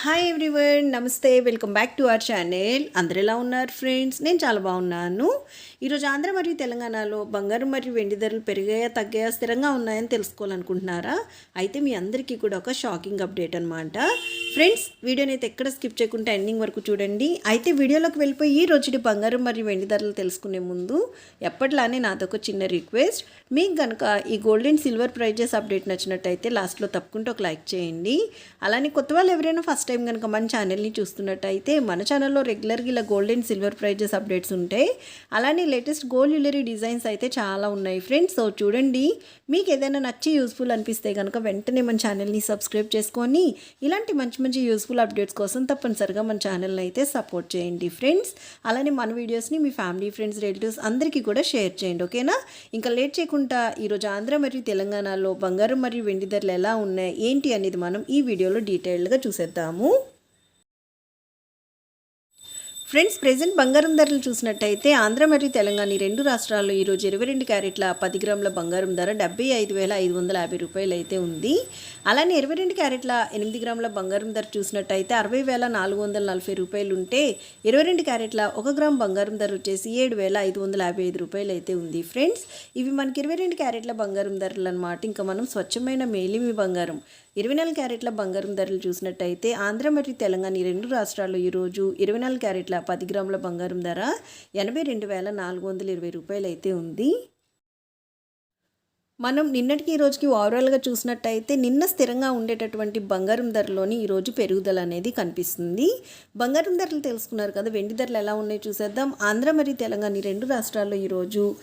Hi everyone నమస్తే welcome back to our channel అందరు ఎలా ఉన్నారు ఫ్రెండ్స్ నేను చాలా బాగున్నాను. ఈరోజు ఆంధ్ర మరియు తెలంగాణలో బంగారం మరియు వెండి ధరలు పెరిగాయా తగ్గాయా స్థిరంగా ఉన్నాయని తెలుసుకోవాలనుకుంటున్నారా? అయితే మీ అందరికీ కూడా ఒక షాకింగ్ అప్డేట్ అనమాట ఫ్రెండ్స్ వీడియోని అయితే ఎక్కడ స్కిప్ చేయకుండా ఎండింగ్ వరకు చూడండి. అయితే వీడియోలోకి వెళ్ళిపోయి ఈ రోజుటి బంగారం మరియు వెండి ధరలు తెలుసుకునే ముందు ఎప్పట్లానే నాదొక చిన్న రిక్వెస్ట్. మీకు కనుక ఈ gold and silver prices update నచ్చినట్టయితే లాస్ట్లో తప్పకుండా ఒక లైక్ చేయండి. అలానే కొత్త వాళ్ళు ఎవరైనా ఫస్ట్ టైం కనుక మన ఛానల్ని చూస్తున్నట్టయితే మన ఛానల్లో రెగ్యులర్గా ఇలా gold and silver prices updates ఉంటాయి అలానే లేటెస్ట్ గోల్డ్ జ్యువెలరీ డిజైన్స్ అయితే చాలా ఉన్నాయి ఫ్రెండ్స్. సో చూడండి మీకు ఏదైనా నచ్చి యూస్ఫుల్ అనిపిస్తే కనుక వెంటనే మన ఛానల్ని సబ్స్క్రైబ్ చేసుకొని ఇలాంటి మంచి మంచి యూస్ఫుల్ అప్డేట్స్ కోసం తప్పనిసరిగా మన ఛానల్ని అయితే సపోర్ట్ చేయండి ఫ్రెండ్స్ అలానే మన వీడియోస్ని మీ ఫ్యామిలీ ఫ్రెండ్స్ రిలేటివ్స్ అందరికీ కూడా షేర్ చేయండి ఓకేనా ఇంకా లేట్ చేయకుండా ఈరోజు ఆంధ్ర మరియు తెలంగాణలో బంగారం మరియు వెండి ధరలు ఎలా ఉన్నాయి ఏంటి అనేది మనం ఈ వీడియోలో డీటెయిల్డ్గా చూసేద్దాము. ఫ్రెండ్స్ ప్రెజెంట్ బంగారం ధరలు చూసినట్టయితే ఆంధ్ర మరియు తెలంగాణ ఈ రెండు రాష్ట్రాల్లో ఈరోజు ఇరవై రెండు క్యారెట్ల పది గ్రాముల బంగారం ధర డెబ్బై ఐదు వేల ఐదు వందల యాభై రూపాయలు అయితే ఉంది. అలానే ఇరవై రెండు క్యారెట్ల ఎనిమిది గ్రాముల బంగారం ధర చూసినట్టయితే అరవై వేల నాలుగు వందల నలభై రూపాయలు ఉంటే ఇరవై రెండు క్యారెట్ల ఒక గ్రామ్ బంగారం ధర వచ్చేసి ఏడు వేల ఐదు వందల యాభై ఐదు రూపాయలు అయితే ఉంది. ఫ్రెండ్స్ ఇవి మనకి ఇరవై రెండు క్యారెట్ల బంగారం ధరలు అనమాట ఇంకా మనం స్వచ్ఛమైన మేలిమి బంగారం ఇరవై నాలుగు క్యారెట్ల బంగారం ధరలు చూసినట్టయితే ఆంధ్ర మరియు తెలంగాణ ఈ రెండు రాష్ట్రాల్లో ఈరోజు ఇరవై నాలుగు క్యారెట్ల పది గ్రాముల బంగారం ధర ఎనభై రెండు వేల నాలుగు వందల ఇరవై రూపాయలు అయితే ఉంది. మనం నిన్నటికి ఈ రోజుకి ఓవరాల్గా చూసినట్టయితే నిన్న స్థిరంగా ఉండేటటువంటి బంగారం ధరలోని ఈరోజు పెరుగుదల అనేది కనిపిస్తుంది. బంగారం ధరలు తెలుసుకున్నారు కదా వెండి ధరలు ఎలా ఉన్నాయో చూసేద్దాం. ఆంధ్ర మరియు తెలంగాణ ఈ రెండు రాష్ట్రాల్లో ఈరోజు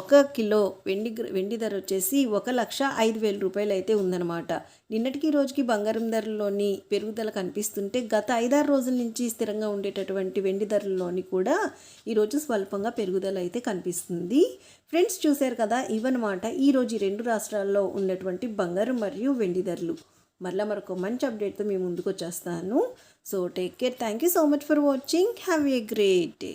ఒక కిలో వెండి వెండి ధర వచ్చేసి ఒక లక్ష ఐదు వేల రూపాయలు అయితే ఉందన్నమాట. నిన్నటికి ఈ రోజుకి బంగారం ధరల్లోని పెరుగుదల కనిపిస్తుంటే గత ఐదారు రోజుల నుంచి స్థిరంగా ఉండేటటువంటి వెండి ధరల్లోని కూడా ఈరోజు స్వల్పంగా పెరుగుదల అయితే కనిపిస్తుంది. ఫ్రెండ్స్ చూశారు కదా ఇవన్నమాట ఈరోజు ఈ రెండు రాష్ట్రాల్లో ఉన్నటువంటి బంగారం మరియు వెండి ధరలు. మరలా మరొక మంచి అప్డేట్తో మేము ముందుకు వచ్చేస్తాను. So take care thank you so much for watching have a great day